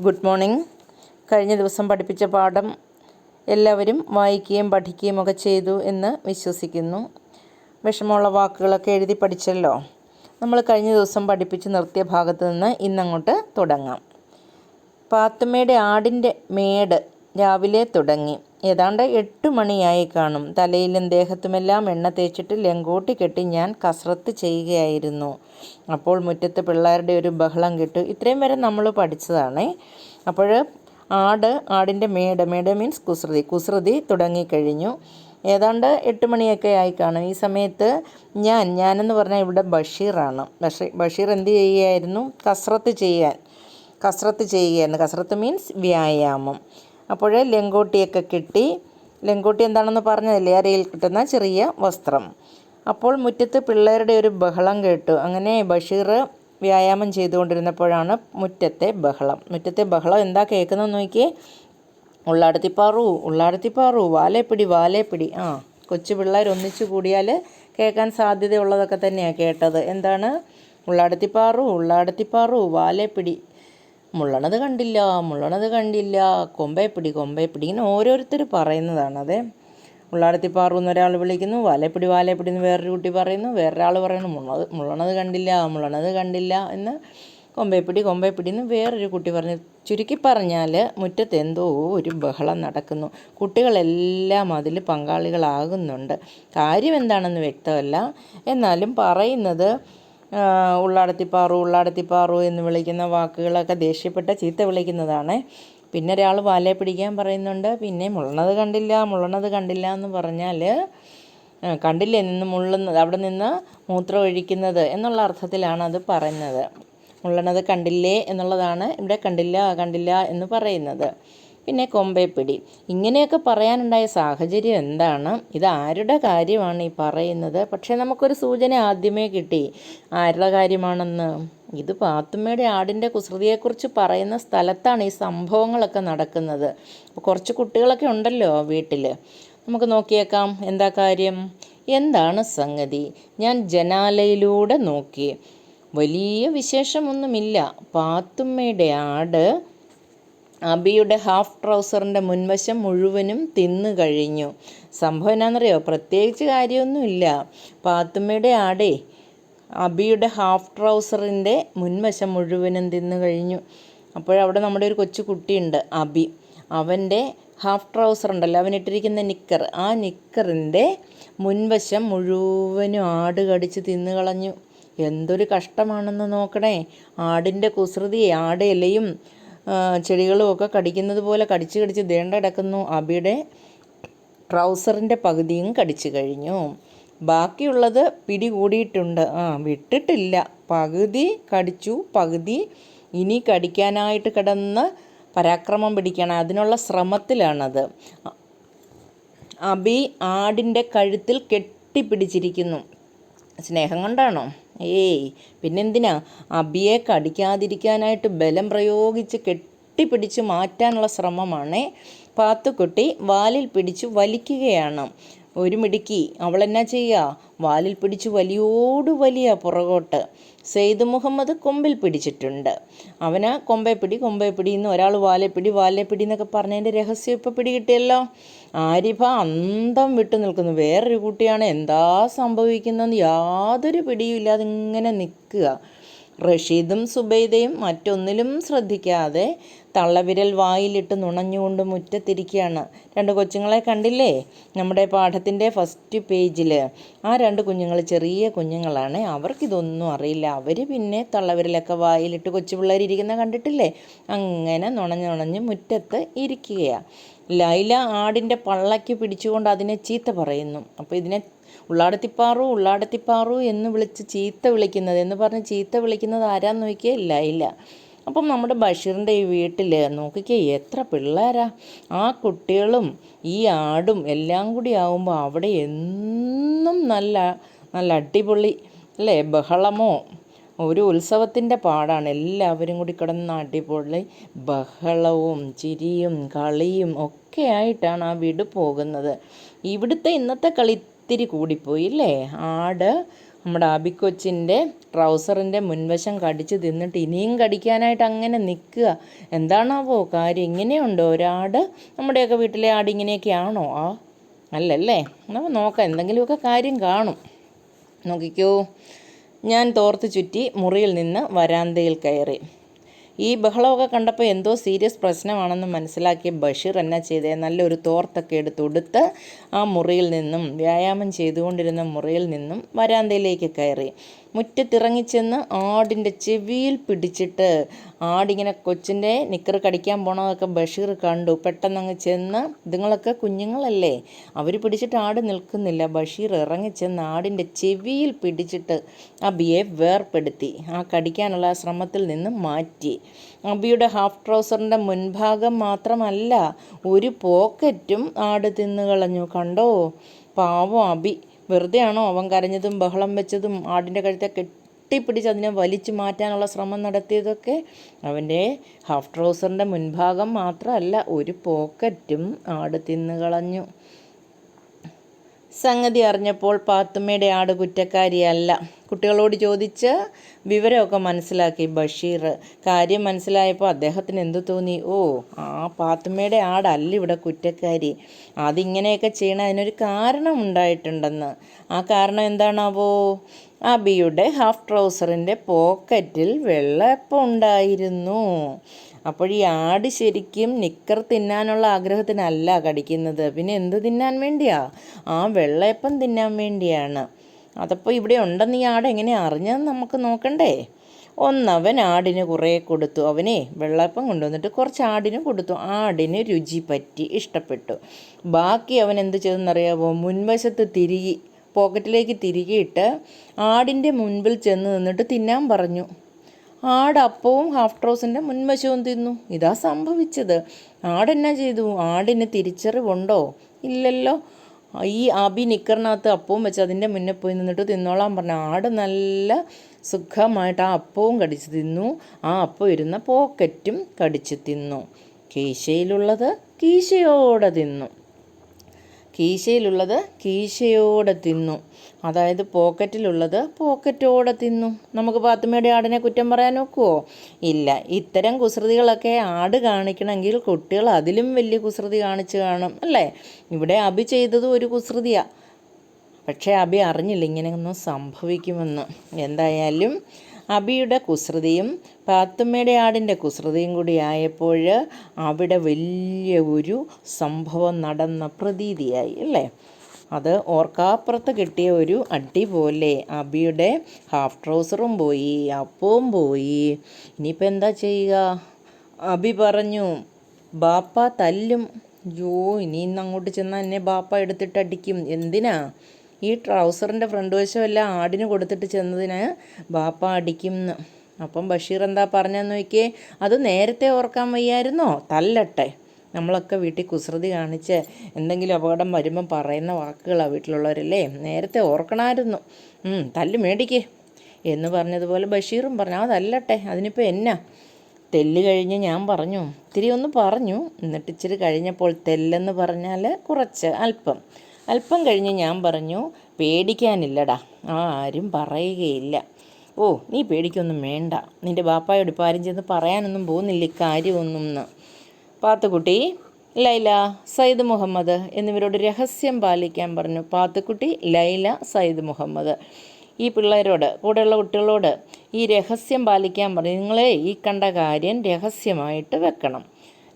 Good morning. കഴിഞ്ഞ ദിവസം പഠിപ്പിച്ച പാഠം എല്ലാവരും വായിക്കുകയും പഠിക്കുകയും ഒക്കെ ചെയ്തു എന്ന് വിശ്വസിക്കുന്നു. വിഷമമുള്ള വാക്കുകളൊക്കെ എഴുതി പഠിച്ചല്ലോ. നമ്മൾ കഴിഞ്ഞ ദിവസം പഠിപ്പിച്ച് നിർത്തിയ ഭാഗത്ത് നിന്ന് ഇന്നങ്ങോട്ട് തുടങ്ങാം. പാത്തുമ്മയുടെ ആടിന്റെ മേട് രാവിലെ തുടങ്ങി. ഏതാണ്ട് എട്ട് മണിയായി കാണും. തലയിലും ദേഹത്തുമെല്ലാം എണ്ണ തേച്ചിട്ട് ലെങ്കോട്ടി കെട്ടി ഞാൻ കസറത്ത് ചെയ്യുകയായിരുന്നു. അപ്പോൾ മുറ്റത്ത് പിള്ളേരുടെ ഒരു ബഹളം കിട്ടു ഇത്രയും വരെ നമ്മൾ പഠിച്ചതാണ്. അപ്പോൾ ആട് ആടിന്റെ മേട് മേട് മീൻസ് കുസൃതി. കുസൃതി തുടങ്ങിക്കഴിഞ്ഞു. ഏതാണ്ട് എട്ട് മണിയൊക്കെ ആയി കാണും. ഈ സമയത്ത് ഞാൻ ഞാനെന്ന് പറഞ്ഞാൽ ഇവിടെ ബഷീറാണ്. ബഷീർ ബഷീർ എന്ത് ചെയ്യുകയായിരുന്നു? കസറത്ത് ചെയ്യാൻ കസറത്ത് ചെയ്യുകയായിരുന്നു. കസറത്ത് മീൻസ് വ്യായാമം. അപ്പോൾ ലെങ്കോട്ടിയൊക്കെ കിട്ടി. ലെങ്കോട്ടി എന്താണെന്ന് പറഞ്ഞതല്ലേ? അരയിൽ കിട്ടുന്ന ചെറിയ വസ്ത്രം. അപ്പോൾ മുറ്റത്ത് പിള്ളേരുടെ ഒരു ബഹളം കേട്ടു. അങ്ങനെ ബഷീർ വ്യായാമം ചെയ്തുകൊണ്ടിരുന്നപ്പോഴാണ് മുറ്റത്തെ ബഹളം. മുറ്റത്തെ ബഹളം എന്താ കേൾക്കുന്നത് നോക്കിയേ. ഉള്ളാടത്തിപ്പാറു ഉള്ളാടത്തിപ്പാറു വാലേപ്പിടി വാലേപ്പിടി. ആ കൊച്ചു പിള്ളേർ ഒന്നിച്ചു കൂടിയാൽ കേൾക്കാൻ സാധ്യതയുള്ളതൊക്കെ തന്നെയാണ് കേട്ടത്. എന്താണ്? ഉള്ളാടത്തിപ്പാറു ഉള്ളാടത്തിപ്പാറു വാലേപ്പിടി. മുള്ളണത് കണ്ടില്ല മുള്ളണത് കണ്ടില്ല കൊമ്പേപ്പിടി കൊമ്പേപ്പിടി ഇങ്ങനെ ഓരോരുത്തർ പറയുന്നതാണ് അതെ ഉള്ളാടത്തിപ്പാറു എന്നൊരാൾ വിളിക്കുന്നു വാലേപ്പിടി വാലേപ്പിടി എന്ന് വേറൊരു കുട്ടി പറയുന്നു വേറൊരാൾ പറയുന്നു മുള്ളത് മുള്ളണത് കണ്ടില്ല മുള്ളണത് കണ്ടില്ല എന്ന് കൊമ്പേപ്പിടി കൊമ്പേപ്പിടി എന്ന് വേറൊരു കുട്ടി പറഞ്ഞു ചുരുക്കി പറഞ്ഞാൽ മുറ്റത്ത് എന്തോ ഒരു ബഹളം നടക്കുന്നു. കുട്ടികളെല്ലാം അതിൽ പങ്കാളികളാകുന്നുണ്ട്. കാര്യം എന്താണെന്ന് വ്യക്തമല്ല. എന്നാലും പറയുന്നത് ഉള്ളാടത്തിപ്പാറു ഉള്ളാടത്തിപ്പാറു എന്ന് വിളിക്കുന്ന വാക്കുകളൊക്കെ ദേഷ്യപ്പെട്ട ചീത്ത വിളിക്കുന്നതാണ്. പിന്നെ ഒരാൾ വാലയെ പിടിക്കാൻ പറയുന്നുണ്ട്. പിന്നെ മുള്ളണത് കണ്ടില്ല മുള്ളണത് കണ്ടില്ല എന്ന് പറഞ്ഞാൽ കണ്ടില്ലേ നിന്ന് മുള്ളുന്നത് അവിടെ നിന്ന് മൂത്രം ഒഴിക്കുന്നത് എന്നുള്ള അർത്ഥത്തിലാണ് അത് പറയുന്നത്. മുള്ളണത് കണ്ടില്ലേ എന്നുള്ളതാണ് ഇവിടെ കണ്ടില്ല കണ്ടില്ല എന്ന് പറയുന്നത്. പിന്നെ കൊമ്പേപ്പിടി. ഇങ്ങനെയൊക്കെ പറയാനുണ്ടായ സാഹചര്യം എന്താണ്? ഇത് ആരുടെ കാര്യമാണ് ഈ പറയുന്നത്? പക്ഷേ നമുക്കൊരു സൂചന ആദ്യമേ കിട്ടി. ആരുടെ കാര്യമാണെന്ന്? ഇത് പാത്തുമ്മയുടെ ആടിന്റെ കുസൃതിയെക്കുറിച്ച് പറയുന്ന സ്ഥലത്താണ് ഈ സംഭവങ്ങളൊക്കെ നടക്കുന്നത്. കുറച്ച് കുട്ടികളൊക്കെ ഉണ്ടല്ലോ വീട്ടിൽ നമുക്ക് നോക്കിയേക്കാം. എന്താ കാര്യം? എന്താണ് സംഗതി? ഞാൻ ജനാലയിലൂടെ നോക്കി. വലിയ വിശേഷമൊന്നുമില്ല. പാത്തുമ്മയുടെ ആട് അബിയുടെ ഹാഫ് ട്രൗസറിന്റെ മുൻവശം മുഴുവനും തിന്നു കഴിഞ്ഞു. സംഭവം എന്നാണെന്നറിയോ പ്രത്യേകിച്ച് കാര്യമൊന്നുമില്ല. പാത്തുമ്മയുടെ ആടേ അബിയുടെ ഹാഫ് ട്രൗസറിന്റെ മുൻവശം മുഴുവനും തിന്നു കഴിഞ്ഞു. അപ്പോഴവിടെ നമ്മുടെ ഒരു കൊച്ചു കുട്ടിയുണ്ട് അബി. അവന്റെ ഹാഫ് ട്രൗസർ ഉണ്ടല്ലോ അവൻ ഇട്ടിരിക്കുന്ന നിക്കർ. ആ നിക്കറിന്റെ മുൻവശം മുഴുവനും ആട് കടിച്ച് തിന്നു കളഞ്ഞു. എന്തൊരു കഷ്ടമാണെന്ന് നോക്കണേ. ആടിന്റെ കുസൃതി ആട് ഇലയും ചെടികളും ഒക്കെ കടിക്കുന്നത് പോലെ കടിച്ച് കടിച്ച് ദേണ്ട കിടക്കുന്നു അബിയുടെ ട്രൗസറിന്റെ പകുതിയും കടിച്ചു കഴിഞ്ഞു. ബാക്കിയുള്ളത് പിടികൂടിയിട്ടുണ്ട്. ആ വിട്ടിട്ടില്ല. പകുതി കടിച്ചു പകുതി ഇനി കടിക്കാനായിട്ട് കിടന്ന് പരാക്രമം പിടിക്കണം. അതിനുള്ള ശ്രമത്തിലാണത്. അബി ആടിന്റെ കഴുത്തിൽ കെട്ടിപ്പിടിച്ചിരിക്കുന്നു. സ്നേഹം കൊണ്ടാണോ? ഏയ് പിന്നെന്തിനാ? അബിയെ കടിക്കാതിരിക്കാനായിട്ട് ബലം പ്രയോഗിച്ച് കെട്ടിപ്പിടിച്ച് മാറ്റാനുള്ള ശ്രമമാണേ. പാത്തുക്കുട്ടി വാലിൽ പിടിച്ച് വലിക്കുകയാണ്. ഒരു മിടുക്കി അവൾ എന്നാ ചെയ്യുക വാലിൽ പിടിച്ച് വലിയോട് വലിയ പുറകോട്ട്. സെയ്ദ് മുഹമ്മദ് കൊമ്പിൽ പിടിച്ചിട്ടുണ്ട്. അവന് കൊമ്പെ പിടി കൊമ്പെ പിടി എന്ന് ഒരാൾ വാലെ പിടി വാലെ പിടി എന്നൊക്കെ പറഞ്ഞതിന്റെ രഹസ്യം ഇപ്പോൾ പിടികിട്ടിയല്ലോ. ആരിഫ അന്തം വിട്ടു നിൽക്കുന്നു. വേറൊരു കുട്ടിയാണ്. എന്താ സംഭവിക്കുന്നതെന്ന് യാതൊരു പിടിയും ഇല്ലാതെ ഇങ്ങനെ നിൽക്കുക. റഷീദും സുബൈദയും മറ്റൊന്നിലും ശ്രദ്ധിക്കാതെ തള്ളവിരൽ വായിലിട്ട് നുണഞ്ഞുകൊണ്ട് മുറ്റത്തിരിക്കുകയാണ്. രണ്ട് കൊച്ചുങ്ങളെ കണ്ടില്ലേ? നമ്മുടെ പാഠത്തിന്റെ ഫസ്റ്റ് പേജിൽ ആ രണ്ട് കുഞ്ഞുങ്ങൾ ചെറിയ കുഞ്ഞുങ്ങളാണ്. അവർക്കിതൊന്നും അറിയില്ല. അവർ പിന്നെ തള്ളവിരലൊക്കെ വായിലിട്ട് കൊച്ചു പിള്ളേരിയ്ക്കുന്ന കണ്ടിട്ടില്ലേ? അങ്ങനെ നുണഞ്ഞ് നുണഞ്ഞ് മുറ്റത്ത് ഇരിക്കുകയാണ് ലൈല ആടിന്റെ പള്ളയ്ക്ക് പിടിച്ചുകൊണ്ട് അതിനെ ചീത്ത പറയുന്നു. അപ്പോൾ ഇതിനെ ഉള്ളാടത്തിപ്പാറു ഉള്ളാടത്തിപ്പാറു എന്ന് വിളിച്ച് ചീത്ത വിളിക്കുന്നത്. എന്ന് പറഞ്ഞ് ചീത്ത വിളിക്കുന്നത് ആരാന്ന് നോക്കിയേ ഇല്ല അപ്പം നമ്മുടെ ബഷീറിന്റെ ഈ വീട്ടിൽ നോക്കിക്കേ എത്ര പിള്ളേരാ. ആ കുട്ടികളും ഈ ആടും എല്ലാം കൂടി ആവുമ്പോൾ അവിടെ എന്നും നല്ല നല്ല അടിപൊളി അല്ലേ? ബഹളമോ? ഒരു ഉത്സവത്തിന്റെ പാടാണ്. എല്ലാവരും കൂടി കിടന്ന അടിപൊളി ബഹളവും ചിരിയും കളിയും ഒക്കെ ആയിട്ടാണ് ആ വീട് പോകുന്നത്. ഇവിടുത്തെ ഇന്നത്തെ കളി ഇത്തിരി കൂടിപ്പോയി അല്ലേ ആട് നമ്മുടെ അബിക്കൊച്ചിന്റെ ട്രൗസറിന്റെ മുൻവശം കടിച്ച് തിന്നിട്ട് ഇനിയും കടിക്കാനായിട്ട് അങ്ങനെ നിൽക്കുക. എന്താണാവോ കാര്യം? ഇങ്ങനെയുണ്ടോ? ഒരാട് നമ്മുടെയൊക്കെ വീട്ടിലെ ആട് ഇങ്ങനെയൊക്കെയാണോ? ആ അല്ലല്ലേ? നമ്മൾ നോക്കാം. എന്തെങ്കിലുമൊക്കെ കാര്യം കാണും. നോക്കിക്കോ. ഞാൻ തോർത്ത് ചുറ്റി മുറിയിൽ നിന്ന് വരാന്തയിൽ കയറി. ഈ ബഹളമൊക്കെ കണ്ടപ്പോൾ എന്തോ സീരിയസ് പ്രശ്നമാണെന്ന് മനസ്സിലാക്കിയ ബഷീർ എന്നാ ചെയ്തേ? നല്ലൊരു തോർത്തൊക്കെ എടുത്ത് ഉടുത്ത് ആ മുറിയിൽ നിന്നും വ്യായാമം ചെയ്തുകൊണ്ടിരുന്ന മുറിയിൽ നിന്നും വരാന്തയിലേക്ക് കയറി. മുറ്റത്തിറങ്ങിച്ചെന്ന് ആടിന്റെ ചെവിയിൽ പിടിച്ചിട്ട് ആടിങ്ങനെ കൊച്ചിന്റെ നിക്കർ കടിക്കാൻ പോണതൊക്കെ ബഷീർ കണ്ടു. പെട്ടെന്നങ്ങ് ചെന്ന് ഇതുങ്ങളൊക്കെ കുഞ്ഞുങ്ങളല്ലേ? അവർ പിടിച്ചിട്ട് ആട് നിൽക്കുന്നില്ല. ബഷീർ ഇറങ്ങിച്ചെന്ന് ആടിന്റെ ചെവിയിൽ പിടിച്ചിട്ട് അബിയെ വേർപ്പെടുത്തി. ആ കടിക്കാനുള്ള ശ്രമത്തിൽ നിന്ന് മാറ്റി. അബിയുടെ ഹാഫ് ട്രൗസറിന്റെ മുൻഭാഗം മാത്രമല്ല ഒരു പോക്കറ്റും ആട് തിന്നുകളഞ്ഞു. കണ്ടോ? പാവം അബി. വെറുതെയാണോ അവൻ കരഞ്ഞതും ബഹളം വെച്ചതും ആടിന്റെ കഴുത്തെ കെട്ടിപ്പിടിച്ച് അതിനെ വലിച്ചു മാറ്റാനുള്ള ശ്രമം നടത്തിയതൊക്കെ അവന്റെ ഹാഫ് ട്രൗസറിന്റെ മുൻഭാഗം മാത്രമല്ല ഒരു പോക്കറ്റും ആട് തിന്നു കളഞ്ഞു സംഗതി അറിഞ്ഞപ്പോൾ പാത്തുമ്മയുടെ ആട് കുറ്റക്കാരിയല്ല കുട്ടികളോട് ചോദിച്ച് വിവരമൊക്കെ മനസ്സിലാക്കി ബഷീർ. കാര്യം മനസ്സിലായപ്പോൾ അദ്ദേഹത്തിന് എന്തു തോന്നി? ഓ ആ പാത്തുമ്മയുടെ ആടല്ല ഇവിടെ കുറ്റക്കാരി. അതിങ്ങനെയൊക്കെ ചെയ്യണ അതിനൊരു കാരണം ഉണ്ടായിട്ടുണ്ടെന്ന്. ആ കാരണം എന്താണാവോ? അബിയുടെ ഹാഫ് ട്രൗസറിന്റെ പോക്കറ്റിൽ വെള്ളപ്പം ഉണ്ടായിരുന്നു. അപ്പോൾ ഈ ആട് ശരിക്കും നിക്കർ തിന്നാനുള്ള ആഗ്രഹത്തിനല്ല കടിക്കുന്നത്. പിന്നെ എന്ത് തിന്നാൻ വേണ്ടിയാ? ആ വെള്ളയപ്പം തിന്നാൻ വേണ്ടിയാണ്. അതപ്പോൾ ഇവിടെ ഉണ്ടെന്ന് ഈ ആട് എങ്ങനെ അറിഞ്ഞതെന്ന് നമുക്ക് നോക്കണ്ടേ? ഒന്നവൻ ആടിന് കുറേ കൊടുത്തു. അവനെ വെള്ളപ്പം കൊണ്ടുവന്നിട്ട് കുറച്ച് ആടിന് കൊടുത്തു. ആടിന് രുചി പറ്റി ഇഷ്ടപ്പെട്ടു. ബാക്കി അവൻ എന്ത് ചെയ്തെന്നറിയാമോ മുൻവശത്ത് തിരികെ പോക്കറ്റിലേക്ക് തിരികെയിട്ട് ആടിന്റെ മുൻപിൽ ചെന്ന് നിന്നിട്ട് തിന്നാൻ പറഞ്ഞു. ആട് അപ്പവും ഹാഫ് ട്രോസിന്റെ മുൻവശവും തിന്നു. ഇതാ സംഭവിച്ചത്. ആടെന്നാ ചെയ്തു? ആടിന് തിരിച്ചറിവുണ്ടോ? ഇല്ലല്ലോ. ഈ അബി നിക്കറിനകത്ത് അപ്പവും വെച്ച് അതിന്റെ മുന്നേ പോയി നിന്നിട്ട് തിന്നോളാൻ പറഞ്ഞു ആട് നല്ല സുഖമായിട്ട് ആ അപ്പവും കടിച്ച് തിന്നു. ആ അപ്പം ഇരുന്ന പോക്കറ്റും കടിച്ച് തിന്നു. കീശയിലുള്ളത് കീശയോടെ തിന്നു. കീശയിലുള്ളത് കീശയോടെ തിന്നു. അതായത് പോക്കറ്റിലുള്ളത് പോക്കറ്റോടെ തിന്നു. നമുക്ക് പാത്തുമ്മയുടെ ആടിനെ കുറ്റം പറയാൻ നോക്കുമോ ഇല്ല. ഇത്തരം കുസൃതികളൊക്കെ ആട് കാണിക്കണമെങ്കിൽ കുട്ടികൾ അതിലും വലിയ കുസൃതി കാണിച്ച് കാണും അല്ലേ? ഇവിടെ അഭി ചെയ്തതും ഒരു കുസൃതിയാണ് പക്ഷേ അഭി അറിഞ്ഞില്ല ഇങ്ങനെയൊന്നും സംഭവിക്കുമെന്ന്. എന്തായാലും അബിയുടെ കുസൃതിയും പാത്തുമ്മയുടെ ആടിന്റെ കുസൃതിയും കൂടി ആയപ്പോൾ അവിടെ വലിയ ഒരു സംഭവം നടന്ന പ്രതീതിയായി അല്ലേ? അത് ഓർക്കാപ്പുറത്ത് കിട്ടിയ ഒരു അടി പോലെ അബിയുടെ ഹാഫ് ട്രൗസറും പോയി അപ്പവും പോയി. ഇനിയിപ്പോൾ എന്താ ചെയ്യുക? അബി പറഞ്ഞു ബാപ്പ തല്ലും. യോ ഇനി ഇന്ന് അങ്ങോട്ട് ചെന്നാൽ എന്നെ ബാപ്പ എടുത്തിട്ട് അടിക്കും. എന്തിനാ? ഈ ട്രൗസറിന്റെ ഫ്രണ്ട് വശമെല്ലാം ആടിന് കൊടുത്തിട്ട് ചെന്നതിന് ബാപ്പ അടിക്കുമെന്ന് അപ്പം ബഷീർ എന്താ പറഞ്ഞെന്ന് നോക്കിയേ അത് നേരത്തെ ഓർക്കാൻ വയ്യായിരുന്നോ? തല്ലട്ടെ. നമ്മളൊക്കെ വീട്ടിൽ കുസൃതി കാണിച്ച് എന്തെങ്കിലും അപകടം വരുമ്പം പറയുന്ന വാക്കുകളാണ് വീട്ടിലുള്ളവരല്ലേ? നേരത്തെ ഓർക്കണമായിരുന്നു. തല്ല് മേടിക്കേ. എന്ന് പറഞ്ഞതുപോലെ ബഷീറും പറഞ്ഞു അതല്ലട്ടെ അതിനിപ്പോൾ എന്നാ? തെല്ല് കഴിഞ്ഞ് ഞാൻ പറഞ്ഞു ഇത്തിരി ഒന്ന് പറഞ്ഞു. എന്നിട്ട് ഇച്ചിരി കഴിഞ്ഞപ്പോൾ തെല്ലെന്ന് പറഞ്ഞാൽ കുറച്ച് അല്പം. അല്പം കഴിഞ്ഞ് ഞാൻ പറഞ്ഞു പേടിക്കാനില്ലടാ ആരും പറയുകയില്ല. ഓ നീ പേടിക്കൊന്നും വേണ്ട. നിന്റെ ബാപ്പായോട് ഇപ്പോൾ ആരും ചെന്ന് പറയാനൊന്നും പോകുന്നില്ല? ഇക്കാര്യമൊന്നും എന്ന് പാത്തുക്കുട്ടി ലൈല സയ്യിദ് മുഹമ്മദ് എന്നിവരോട് രഹസ്യം പാലിക്കാൻ പറഞ്ഞു. പാത്തുക്കുട്ടി ലൈല സയ്യിദ് മുഹമ്മദ്. ഈ പിള്ളേരോട് കൂടെയുള്ള കുട്ടികളോട് ഈ രഹസ്യം പാലിക്കാൻ പറഞ്ഞു. നിങ്ങളെ ഈ കണ്ട കാര്യം രഹസ്യമായിട്ട് വെക്കണം.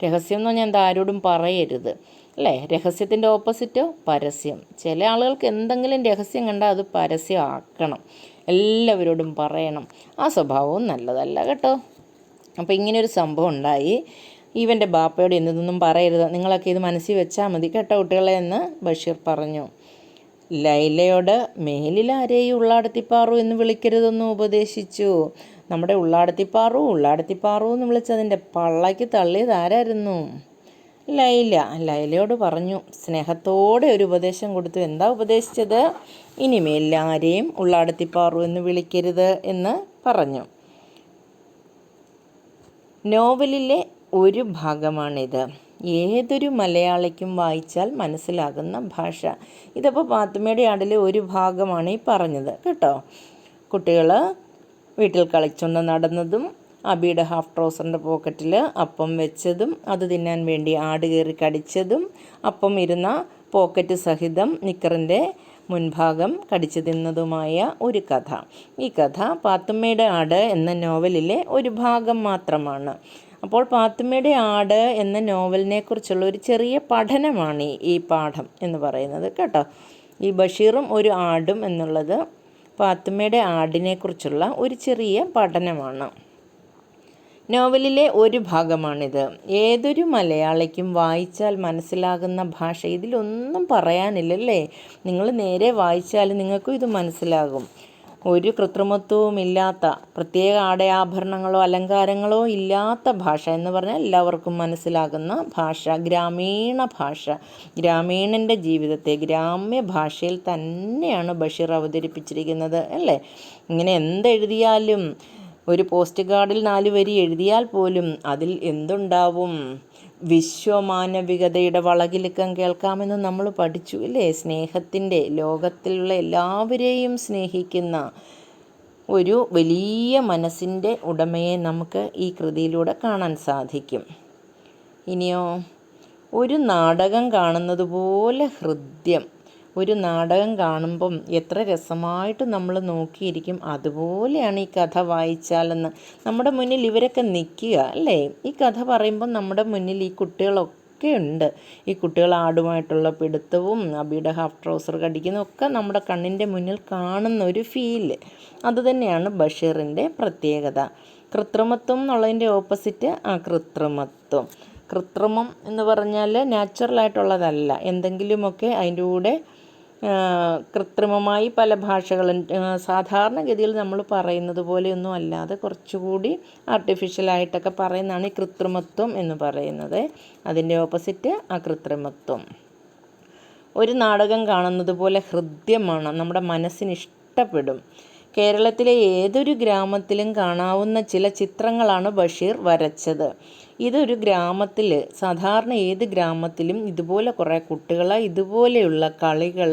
രഹസ്യം എന്ന് പറഞ്ഞാൽ എന്താ? ആരോടും പറയരുത്. അല്ലേ? രഹസ്യത്തിന്റെ ഓപ്പോസിറ്റ് പരസ്യം. ചില ആളുകൾക്ക് എന്തെങ്കിലും രഹസ്യം കണ്ടാൽ അത് പരസ്യമാക്കണം. എല്ലാവരോടും പറയണം. ആ സ്വഭാവവും നല്ലതല്ല കേട്ടോ. അപ്പോൾ ഇങ്ങനൊരു സംഭവം ഉണ്ടായി. ഇവന്റെ ബാപ്പയോട് എന്തൊന്നും പറയരുത്. നിങ്ങളൊക്കെ ഇത് മനസ്സിൽ വെച്ചാൽ മതി കേട്ടോ കുട്ടികളെ എന്ന് ബഷീർ പറഞ്ഞു. ലൈലയോട് മേലിൽ ആരെയും ഉള്ളാടത്തിപ്പാറു എന്ന് വിളിക്കരുതെന്ന് ഉപദേശിച്ചു. നമ്മുടെ ഉള്ളാടത്തിപ്പാറു ഉള്ളാടത്തിപ്പാറു എന്ന് വിളിച്ചതിന്റെ പള്ളയ്ക്ക് തള്ളിയത് ആരായിരുന്നു? ലൈല ലൈലയോട് പറഞ്ഞു സ്നേഹത്തോടെ ഒരു ഉപദേശം കൊടുത്തു. എന്താ ഉപദേശിച്ചത്? ഇനിമേൽ ആരെയും ഉള്ളാടത്തിപ്പാറു എന്ന് വിളിക്കരുത് എന്ന് പറഞ്ഞു. നോവലിലെ ഒരു ഭാഗമാണിത്. ഏതൊരു മലയാളിക്കും വായിച്ചാൽ മനസ്സിലാകുന്ന ഭാഷ. ഇതിപ്പോൾ പാത്തുമ്മയുടെ ആടിലെ ഒരു ഭാഗമാണ് ഈ പറഞ്ഞത്. കേട്ടോ? കുട്ടികൾ വീട്ടിൽ കളിച്ചുകൊണ്ട് നടന്നതും അബിയുടെ ഹാഫ് ട്രൗസറിന്റെ പോക്കറ്റിൽ അപ്പം വെച്ചതും അത് തിന്നാൻ വേണ്ടി ആട് കയറി കടിച്ചതും അപ്പം ഇരുന്ന പോക്കറ്റ് സഹിതം നിക്കറിന്റെ മുൻഭാഗം കടിച്ചു തിന്നതുമായ ഒരു കഥ. ഈ കഥ പാത്തുമ്മയുടെ ആട് എന്ന നോവലിലെ ഒരു ഭാഗം മാത്രമാണ്. അപ്പോൾ പാത്തുമ്മയുടെ ആട് എന്ന നോവലിനെ കുറിച്ചുള്ള ഒരു ചെറിയ പഠനമാണ് ഈ പാഠം എന്ന് പറയുന്നത് കേട്ടോ. ഈ ബഷീറും ഒരു ആടും എന്നുള്ളത് പാത്തുമ്മയുടെ ആടിനെക്കുറിച്ചുള്ള ഒരു ചെറിയ പഠനമാണ്. നോവലിലെ ഒരു ഭാഗമാണിത്. ഏതൊരു മലയാളിക്കും വായിച്ചാൽ മനസ്സിലാകുന്ന ഭാഷ. ഇതിലൊന്നും പറയാനില്ലല്ലേ? നിങ്ങൾ നേരെ വായിച്ചാൽ നിങ്ങൾക്കും ഇത് മനസ്സിലാകും. ഒരു കൃത്രിമത്വവും ഇല്ലാത്ത പ്രത്യേക ആടയാഭരണങ്ങളോ അലങ്കാരങ്ങളോ ഇല്ലാത്ത ഭാഷ എന്ന് പറഞ്ഞാൽ എല്ലാവർക്കും മനസ്സിലാകുന്ന ഭാഷ. ഗ്രാമീണ ഭാഷ. ഗ്രാമീണന്റെ ജീവിതത്തെ ഗ്രാമ്യ ഭാഷയിൽ തന്നെയാണ് ബഷീർ അവതരിപ്പിച്ചിരിക്കുന്നത് അല്ലേ? ഇങ്ങനെ എന്തെഴുതിയാലും ഒരു പോസ്റ്റ് കാർഡിൽ നാല് വരി എഴുതിയാൽ പോലും അതിൽ എന്തുണ്ടാവും? വിശ്വമാനവികതയുടെ വളകിലുക്കം കേൾക്കാമെന്ന് നമ്മൾ പഠിച്ചു അല്ലേ? സ്നേഹത്തിന്റെ ലോകത്തിലുള്ള എല്ലാവരെയും സ്നേഹിക്കുന്ന ഒരു വലിയ മനസ്സിന്റെ ഉടമയെ നമുക്ക് ഈ കൃതിയിലൂടെ കാണാൻ സാധിക്കും. ഇനിയോ ഒരു നാടകം കാണുന്നത് പോലെ ഹൃദ്യം ഒരു നാടകം കാണുമ്പം എത്ര രസമായിട്ട് നമ്മൾ നോക്കിയിരിക്കും. അതുപോലെയാണ് ഈ കഥ വായിച്ചാലെന്ന്. നമ്മുടെ മുന്നിൽ ഇവരൊക്കെ നിൽക്കുക അല്ലേ? ഈ കഥ പറയുമ്പോൾ നമ്മുടെ മുന്നിൽ ഈ കുട്ടികളൊക്കെ ഉണ്ട്. ഈ കുട്ടികൾ ആടുമായിട്ടുള്ള പിടുത്തവും അബിയുടെ ഹാഫ് ട്രൗസർ കടിക്കുന്നതൊക്കെ നമ്മുടെ കണ്ണിന്റെ മുന്നിൽ കാണുന്ന ഒരു ഫീൽ അതുതന്നെയാണ് ബഷീറിന്റെ പ്രത്യേകത. കൃത്രിമത്വം എന്നുള്ളതിന്റെ ഓപ്പോസിറ്റ് ആ കൃത്രിമത്വം. കൃത്രിമം എന്ന് പറഞ്ഞാൽ നാച്ചുറലായിട്ടുള്ളതല്ല എന്തെങ്കിലുമൊക്കെ അതിന്റെ കൂടെ കൃത്രിമമായി പല ഭാഷകളും സാധാരണഗതിയിൽ നമ്മൾ പറയുന്നത് പോലെയൊന്നും അല്ലാതെ കുറച്ചുകൂടി ആർട്ടിഫിഷ്യലായിട്ടൊക്കെ പറയുന്നതാണ് ഈ കൃത്രിമത്വം എന്ന് പറയുന്നത്. അതിന്റെ ഓപ്പോസിറ്റ് അകൃത്രിമത്വം ഒരു നാടകം കാണുന്നത് പോലെ ഹൃദ്യമാണ് നമ്മുടെ മനസ്സിന് ഇഷ്ടപ്പെടും. കേരളത്തിലെ ഏതൊരു ഗ്രാമത്തിലും കാണാവുന്ന ചില ചിത്രങ്ങളാണ് ബഷീർ വരച്ചത്. ഇതൊരു ഗ്രാമത്തിൽ സാധാരണ ഏത് ഗ്രാമത്തിലും ഇതുപോലെ കുറേ കുട്ടികൾ ഇതുപോലെയുള്ള കളികൾ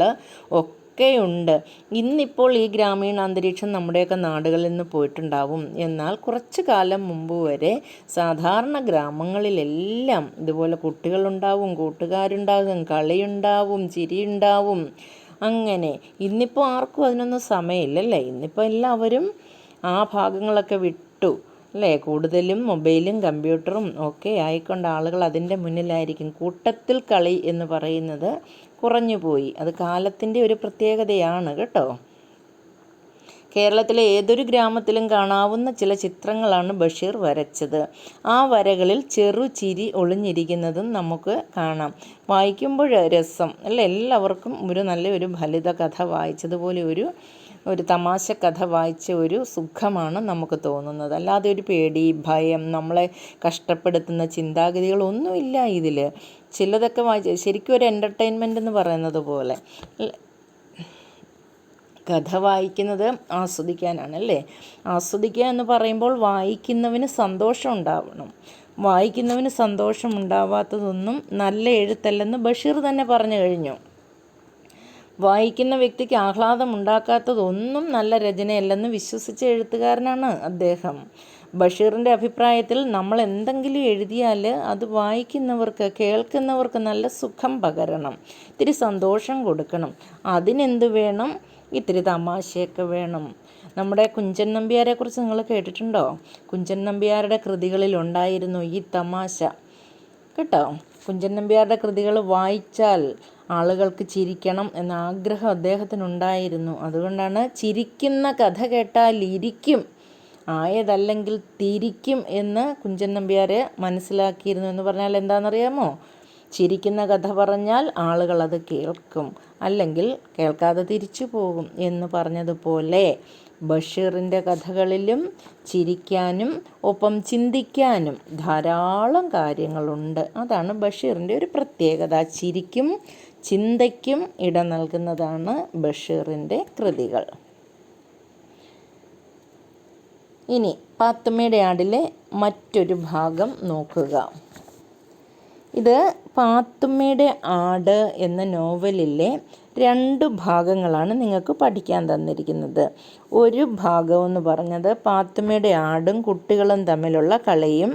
ഒക്കെയുണ്ട്. ഇന്നിപ്പോൾ ഈ ഗ്രാമീണ അന്തരീക്ഷം നമ്മുടെയൊക്കെ നാടുകളിൽ നിന്ന് പോയിട്ടുണ്ടാവും. എന്നാൽ കുറച്ച് കാലം മുമ്പ് വരെ സാധാരണ ഗ്രാമങ്ങളിലെല്ലാം ഇതുപോലെ കുട്ടികളുണ്ടാവും കൂട്ടുകാരുണ്ടാകും കളിയുണ്ടാവും ചിരിയുണ്ടാവും. അങ്ങനെ. ഇന്നിപ്പോൾ ആർക്കും അതിനൊന്നും സമയമില്ലല്ലേ? ഇന്നിപ്പോൾ എല്ലാവരും ആ ഭാഗങ്ങളൊക്കെ വിട്ടു അല്ലേ? കൂടുതലും മൊബൈലും കമ്പ്യൂട്ടറും ഒക്കെ ആയിക്കൊണ്ട് ആളുകൾ അതിന്റെ മുന്നിലായിരിക്കും. കൂട്ടത്തിൽ കളി എന്ന് പറയുന്നത് കുറഞ്ഞു പോയി അത് കാലത്തിന്റെ ഒരു പ്രത്യേകതയാണ് കേട്ടോ. കേരളത്തിലെ ഏതൊരു ഗ്രാമത്തിലും കാണാവുന്ന ചില ചിത്രങ്ങളാണ് ബഷീർ വരച്ചത്. ആ വരകളിൽ ചെറു ചിരി ഒളിഞ്ഞിരിക്കുന്നതും നമുക്ക് കാണാം. വായിക്കുമ്പോൾ രസം അല്ല? എല്ലാവർക്കും ഒരു നല്ലൊരു ഫലിത കഥ വായിച്ചതുപോലെ ഒരു ഒരു തമാശ കഥ വായിച്ച ഒരു സുഖമാണ് നമുക്ക് തോന്നുന്നത്. അല്ലാതെ ഒരു പേടി ഭയം നമ്മളെ കഷ്ടപ്പെടുത്തുന്ന ചിന്താഗതികളൊന്നുമില്ല ഇതിൽ ചിലതൊക്കെ വായിച്ച ശരിക്കും ഒരു എന്റർടൈൻമെന്റ് എന്ന് പറയുന്നത് പോലെ. കഥ വായിക്കുന്നത് ആസ്വദിക്കാനാണ് അല്ലേ ആസ്വദിക്കുക എന്ന് പറയുമ്പോൾ വായിക്കുന്നവന് സന്തോഷം ഉണ്ടാവണം. വായിക്കുന്നവന് സന്തോഷം ഉണ്ടാവാത്തതൊന്നും നല്ല എഴുത്തല്ലെന്ന് ബഷീർ തന്നെ പറഞ്ഞു കഴിഞ്ഞു. വായിക്കുന്ന വ്യക്തിക്ക് ആഹ്ലാദം ഉണ്ടാക്കാത്തതൊന്നും നല്ല രചനയല്ലെന്ന് വിശ്വസിച്ച എഴുത്തുകാരനാണ് അദ്ദേഹം. ബഷീറിന്റെ അഭിപ്രായത്തിൽ നമ്മൾ എന്തെങ്കിലും എഴുതിയാൽ അത് വായിക്കുന്നവർക്ക് കേൾക്കുന്നവർക്ക് നല്ല സുഖം പകരണം. ഇത്തിരി സന്തോഷം കൊടുക്കണം. അതിനെന്ത് വേണം? ഇത്തിരി തമാശയൊക്കെ വേണം. നമ്മുടെ കുഞ്ചൻ നമ്പ്യാരെക്കുറിച്ച് നിങ്ങൾ കേട്ടിട്ടുണ്ടോ? കുഞ്ചൻ നമ്പ്യാരുടെ കൃതികളിൽ ഉണ്ടായിരുന്നു ഈ തമാശ. കേട്ടോ? കുഞ്ചൻ നമ്പ്യാരുടെ കൃതികൾ വായിച്ചാൽ ആളുകൾക്ക് ചിരിക്കണം എന്ന ആഗ്രഹം അദ്ദേഹത്തിനുണ്ടായിരുന്നു. അതുകൊണ്ടാണ് ചിരിക്കുന്ന കഥ കേട്ടാൽ ഇരിക്കും ആയതല്ലെങ്കിൽ തിരിക്കും എന്ന് കുഞ്ചൻ നമ്പ്യാരെ മനസ്സിലാക്കിയിരുന്നു എന്ന് പറഞ്ഞാൽ എന്താണെന്നറിയാമോ? ചിരിക്കുന്ന കഥ പറഞ്ഞാൽ ആളുകൾ അത് കേൾക്കും. അല്ലെങ്കിൽ കേൾക്കാതെ തിരിച്ചു പോകും എന്ന് പറഞ്ഞതുപോലെ ബഷീറിന്റെ കഥകളിലും ചിരിക്കാനും ഒപ്പം ചിന്തിക്കാനും ധാരാളം കാര്യങ്ങളുണ്ട്. അതാണ് ബഷീറിന്റെ ഒരു പ്രത്യേകത. ചിരിക്കും ചിന്തയ്ക്കും ഇടം നൽകുന്നതാണ് ബഷീറിന്റെ കൃതികൾ. ഇനി പാത്തുമ്മയുടെ ആടിലെ മറ്റൊരു ഭാഗം നോക്കുക. ഇത് പാത്തുമ്മയുടെ ആട് എന്ന നോവലിലെ രണ്ട് ഭാഗങ്ങളാണ് നിങ്ങൾക്ക് പഠിക്കാൻ തന്നിരിക്കുന്നത്. ഒരു ഭാഗം എന്ന് പറഞ്ഞത് പാത്തുമ്മയുടെ ആടും കുട്ടികളും തമ്മിലുള്ള കളിയും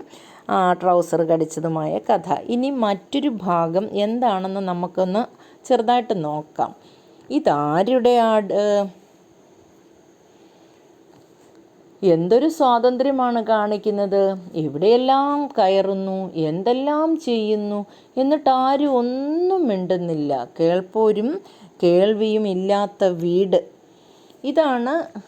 ട്രൗസർ കടിച്ചതുമായ കഥ. ഇനി മറ്റൊരു ഭാഗം എന്താണെന്ന് നമുക്കൊന്ന് ചെറുതായിട്ട് നോക്കാം. ഇതാരുടെ ആട്? എന്തൊരു സ്വാതന്ത്ര്യമാണ് കാണിക്കുന്നത്? എവിടെയെല്ലാം കയറുന്നു എന്തെല്ലാം ചെയ്യുന്നു എന്നിട്ട് ആരും ഒന്നും മിണ്ടുന്നില്ല. കേൾപ്പോരും കേൾവിയും ഇല്ലാത്ത വീട്. ഇതാണ്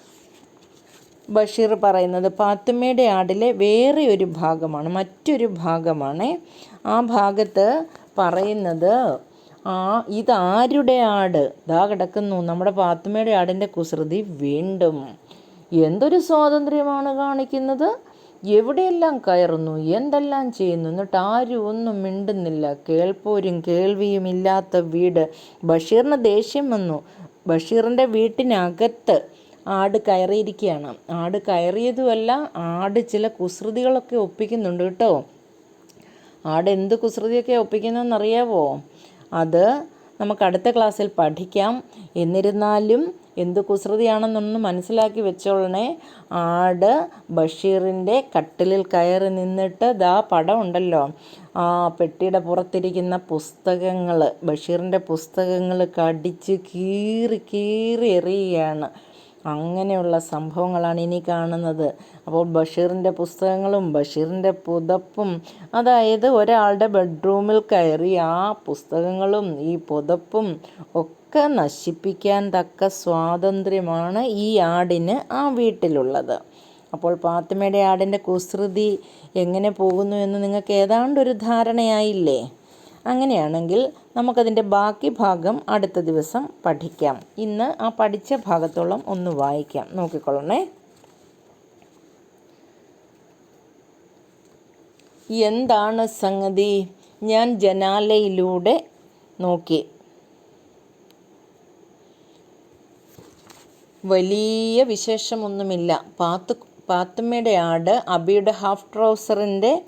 ബഷീർ പറയുന്നത്. പാത്തുമ്മയുടെ ആടിലെ വേറെ ഒരു ഭാഗമാണ് മറ്റൊരു ഭാഗമാണ്. ആ ഭാഗത്ത് പറയുന്നത് ആ ഇതാരുടെ ആട്? ദാ കിടക്കുന്നു. നമ്മുടെ പാത്തുമ്മയുടെ ആടിന്റെ കുസൃതി വീണ്ടും. എന്തൊരു സ്വാതന്ത്ര്യമാണ് കാണിക്കുന്നത്? എവിടെയെല്ലാം കയറുന്നു? എന്തെല്ലാം ചെയ്യുന്നു? എന്നിട്ട് ആരും ഒന്നും മിണ്ടുന്നില്ല. കേൾപ്പോരും കേൾവിയും ഇല്ലാത്ത വീട്. ബഷീറിന് ദേഷ്യം വന്നു. ബഷീറിന്റെ വീട്ടിനകത്ത് ആട് കയറിയിരിക്കുകയാണ്. ആട് കയറിയതുമല്ല ആട് ചില കുസൃതികളൊക്കെ ഒപ്പിക്കുന്നുണ്ട് കേട്ടോ. ആട് എന്ത് കുസൃതിയൊക്കെ ഒപ്പിക്കുന്നതെന്നറിയാവോ അത് നമുക്ക് അടുത്ത ക്ലാസ്സിൽ പഠിക്കാം. എന്നിരുന്നാലും എന്ത് കുസൃതിയാണെന്നൊന്ന് മനസ്സിലാക്കി വെച്ചോളണേ. ആട് ബഷീറിന്റെ കട്ടിലിൽ കയറി നിന്നിട്ട് ദാ പടം ഉണ്ടല്ലോ. ആ പെട്ടിയുടെ പുറത്തിരിക്കുന്ന പുസ്തകങ്ങൾ ബഷീറിന്റെ പുസ്തകങ്ങൾ കടിച്ച് കീറി കീറി എറിയുകയാണ്. അങ്ങനെയുള്ള സംഭവങ്ങളാണ് ഇനി കാണുന്നത്. അപ്പോൾ ബഷീറിന്റെ പുസ്തകങ്ങളും ബഷീറിന്റെ പുതപ്പും അതായത് ഒരാളുടെ ബെഡ്റൂമിൽ കയറി ആ പുസ്തകങ്ങളും ഈ പുതപ്പും ഒക്കെ നശിപ്പിക്കാൻ തക്ക സ്വാതന്ത്ര്യമാണ് ഈ ആടിന് ആ വീട്ടിലുള്ളത്. അപ്പോൾ പാത്തുമ്മയുടെ ആടിന്റെ കുസൃതി എങ്ങനെ പോകുന്നു എന്ന് നിങ്ങൾക്ക് ഏതാണ്ട് ഒരു ധാരണയായില്ലേ? അങ്ങനെയാണെങ്കിൽ നമുക്കതിന്റെ ബാക്കി ഭാഗം അടുത്ത ദിവസം പഠിക്കാം. ഇന്ന് ആ പഠിച്ച ഭാഗത്തോളം ഒന്ന് വായിക്കാം. നോക്കിക്കൊള്ളണേ. എന്താണ് സംഗതി? ഞാൻ ജനാലയിലൂടെ നോക്കി. വലിയ വിശേഷമൊന്നുമില്ല. പാത്തു പാത്തുമ്മയുടെ ആട് അബിയുടെ ഹാഫ് ട്രൗസറിന്റെ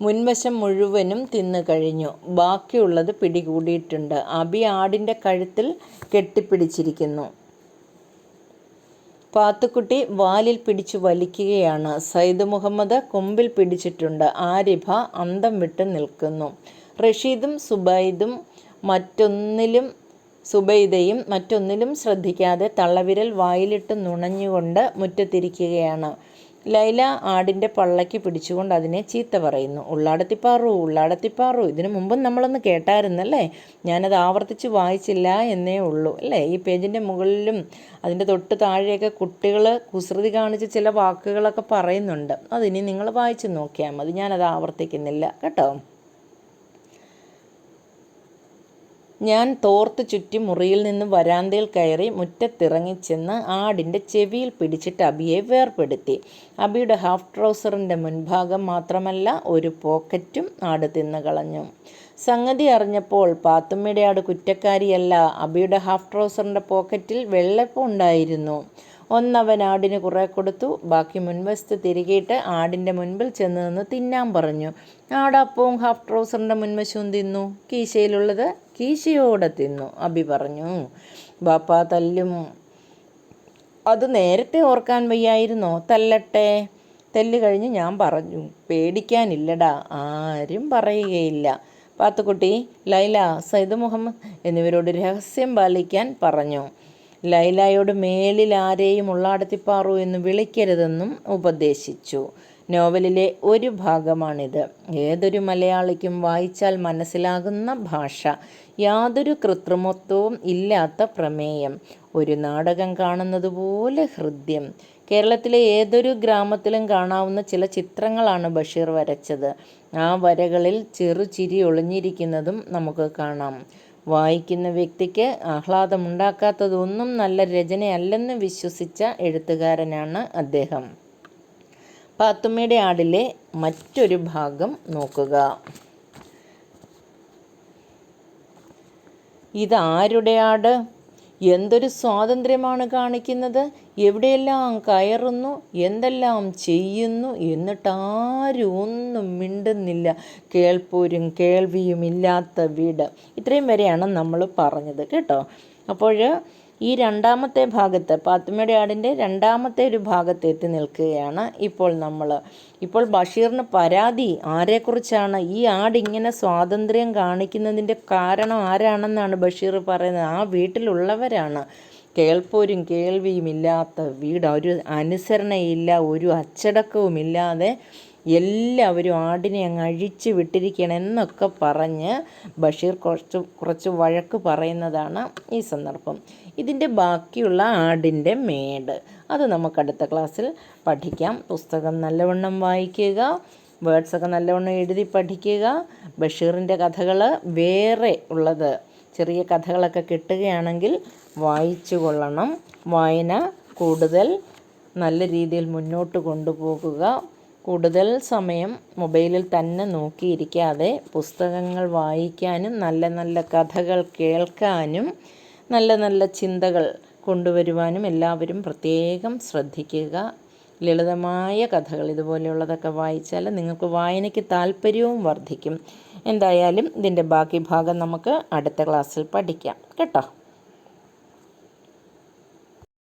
മുൻവശം മുഴുവനും തിന്നു കഴിഞ്ഞു. ബാക്കിയുള്ളത് പിടികൂടിയിട്ടുണ്ട്. അബി ആടിന്റെ കഴുത്തിൽ കെട്ടിപ്പിടിച്ചിരിക്കുന്നു. പാത്തുക്കുട്ടി വാലിൽ പിടിച്ചു വലിക്കുകയാണ്. സയ്യിദ് മുഹമ്മദ് കൊമ്പിൽ പിടിച്ചിട്ടുണ്ട്. ആരിഫ അന്തം വിട്ട് നിൽക്കുന്നു. റഷീദും സുബൈദും മറ്റൊന്നിലും സുബൈദയും മറ്റൊന്നിലും ശ്രദ്ധിക്കാതെ തള്ളവിരൽ വായിലിട്ട് നുണഞ്ഞുകൊണ്ട് മുറ്റത്തിരിക്കുകയാണ്. ലൈല ആടിന്റെ പള്ളയ്ക്ക് പിടിച്ചുകൊണ്ട് അതിനെ ചീത്ത പറയുന്നു. ഉള്ളാടത്തിപ്പാറു ഉള്ളാടത്തിപ്പാറു ഇതിനു മുമ്പും നമ്മളൊന്ന് കേട്ടായിരുന്നല്ലേ? ഞാനത് ആവർത്തിച്ച് വായിച്ചില്ല എന്നേ ഉള്ളൂ. അല്ലേ? ഈ പേജിന്റെ മുകളിലും അതിന്റെ തൊട്ട് താഴെയൊക്കെ കുട്ടികൾ കുസൃതി കാണിച്ച് ചില വാക്കുകളൊക്കെ പറയുന്നുണ്ട്. അതിനി നിങ്ങൾ വായിച്ച് നോക്കിയാൽ മതി. ഞാനത് ആവർത്തിക്കുന്നില്ല. കേട്ടോ? ഞാൻ തോർത്ത് ചുറ്റി മുറിയിൽ നിന്ന് വരാന്തയിൽ കയറി മുറ്റത്തിറങ്ങി ചെന്ന് ആടിന്റെ ചെവിയിൽ പിടിച്ചിട്ട് അബിയെ വേർപ്പെടുത്തി. അബിയുടെ ഹാഫ് ട്രൗസറിന്റെ മുൻഭാഗം മാത്രമല്ല ഒരു പോക്കറ്റും ആട് തിന്നു കളഞ്ഞു. സംഗതി അറിഞ്ഞപ്പോൾ പാത്തുമ്മയുടെ ആട് കുറ്റക്കാരിയല്ല അബിയുടെ ഹാഫ് ട്രൗസറിന്റെ പോക്കറ്റിൽ വെള്ളപ്പം ഉണ്ടായിരുന്നു ഒന്നവൻ ആടിന് കുറേ കൊടുത്തു. ബാക്കി മുൻവശത്ത് തിരികെയിട്ട് ആടിന്റെ മുൻപിൽ ചെന്ന് നിന്ന് തിന്നാൻ പറഞ്ഞു. ആടപ്പവും ഹാഫ് ട്രൗസറിന്റെ മുൻവശവും തിന്നു. കീശയിലുള്ളത് കീശയോടെ തിന്നു അബി പറഞ്ഞു. ബാപ്പ തല്ലും. അത് നേരത്തെ ഓർക്കാൻ വയ്യായിരുന്നോ? തല്ലട്ടെ. തെല്ല് കഴിഞ്ഞ് ഞാൻ പറഞ്ഞു പേടിക്കാനില്ലടാ ആരും പറയുകയില്ല. പാത്തുക്കുട്ടി ലൈല സൈദ് മുഹമ്മദ് എന്നിവരോട് രഹസ്യം പാലിക്കാൻ പറഞ്ഞു. ലൈലായോട് മേലിൽ ആരെയും ഉള്ളാടത്തിപ്പാറു എന്ന് വിളിക്കരുതെന്നും ഉപദേശിച്ചു. നോവലിലെ ഒരു ഭാഗമാണിത്. ഏതൊരു മലയാളിക്കും വായിച്ചാൽ മനസ്സിലാകുന്ന ഭാഷ യാതൊരു കൃത്രിമത്വവും ഇല്ലാത്ത പ്രമേയം ഒരു നാടകം കാണുന്നത് പോലെ ഹൃദ്യം. കേരളത്തിലെ ഏതൊരു ഗ്രാമത്തിലും കാണാവുന്ന ചില ചിത്രങ്ങളാണ് ബഷീർ വരച്ചത്. ആ വരകളിൽ ചെറുചിരി ഒളിഞ്ഞിരിക്കുന്നതും നമുക്ക് കാണാം. വായിക്കുന്ന വ്യക്തിക്ക് ആഹ്ലാദമുണ്ടാക്കാത്തതൊന്നും നല്ല രചനയല്ലെന്ന് വിശ്വസിച്ച എഴുത്തുകാരനാണ് അദ്ദേഹം. പാത്തുമ്മയുടെ ആടിലെ മറ്റൊരു ഭാഗം നോക്കുക. ഇതാരുടെ ആട്? എന്തൊരു സ്വാതന്ത്ര്യമാണ് കാണിക്കുന്നത്? എവിടെയെല്ലാം കയറുന്നു? എന്തെല്ലാം ചെയ്യുന്നു? എന്നിട്ട് ആരും ഒന്നും മിണ്ടുന്നില്ല. കേൾപ്പോരും കേൾവിയും ഇല്ലാത്ത വീട്. ഇത്രയും വരെയാണ് നമ്മൾ പറഞ്ഞത് കേട്ടോ. അപ്പോൾ ഈ രണ്ടാമത്തെ ഭാഗത്ത് പാത്തുമ്മയുടെ ആടിന്റെ രണ്ടാമത്തെ ഒരു ഭാഗത്ത് എത്തി നിൽക്കുകയാണ് ഇപ്പോൾ നമ്മൾ. ഇപ്പോൾ ബഷീറിന് പരാതി ആരെക്കുറിച്ചാണ്? ഈ ആട് ഇങ്ങനെ സ്വാതന്ത്ര്യം കാണിക്കുന്നതിന്റെ കാരണം ആരാണെന്നാണ് ബഷീർ പറയുന്നത്? ആ വീട്ടിലുള്ളവരാണ്. കേൾപ്പോരും കേൾവിയും ഇല്ലാത്ത വീട് ഒരു അനുസരണയില്ല ഒരു അച്ചടക്കവും ഇല്ലാതെ എല്ലാവരും ആടിനെ അങ്ങ് അഴിച്ചു വിട്ടിരിക്കണം എന്നൊക്കെ പറഞ്ഞ് ബഷീർ കുറച്ച് കുറച്ച് വഴക്ക് പറയുന്നതാണ് ഈ സന്ദർഭം. ഇതിന്റെ ബാക്കിയുള്ള ആടിന്റെ മേട്. അത് നമുക്ക് അടുത്ത ക്ലാസ്സിൽ പഠിക്കാം. പുസ്തകം നല്ലവണ്ണം വായിക്കുക വേർഡ്സൊക്കെ നല്ലവണ്ണം എഴുതി പഠിക്കുക ബഷീറിന്റെ കഥകൾ വേറെ ഉള്ളത്. ചെറിയ കഥകളൊക്കെ കിട്ടുകയാണെങ്കിൽ വായിച്ചു കൊള്ളണം. വായന കൂടുതൽ നല്ല രീതിയിൽ മുന്നോട്ട് കൊണ്ടുപോകുക. കൂടുതൽ സമയം മൊബൈലിൽ തന്നെ നോക്കിയിരിക്കാതെ പുസ്തകങ്ങൾ വായിക്കാനും നല്ല നല്ല കഥകൾ കേൾക്കാനും നല്ല നല്ല ചിന്തകൾ കൊണ്ടുവരുവാനും എല്ലാവരും പ്രത്യേകം ശ്രദ്ധിക്കുക. ലളിതമായ കഥകൾ ഇതുപോലെയുള്ളതൊക്കെ വായിച്ചാൽ നിങ്ങൾക്ക് വായനയ്ക്ക് താല്പര്യവും വർദ്ധിക്കും. എന്തായാലും ഇതിന്റെ ബാക്കി ഭാഗം നമുക്ക് അടുത്ത ക്ലാസ്സിൽ പഠിക്കാം. കേട്ടോ?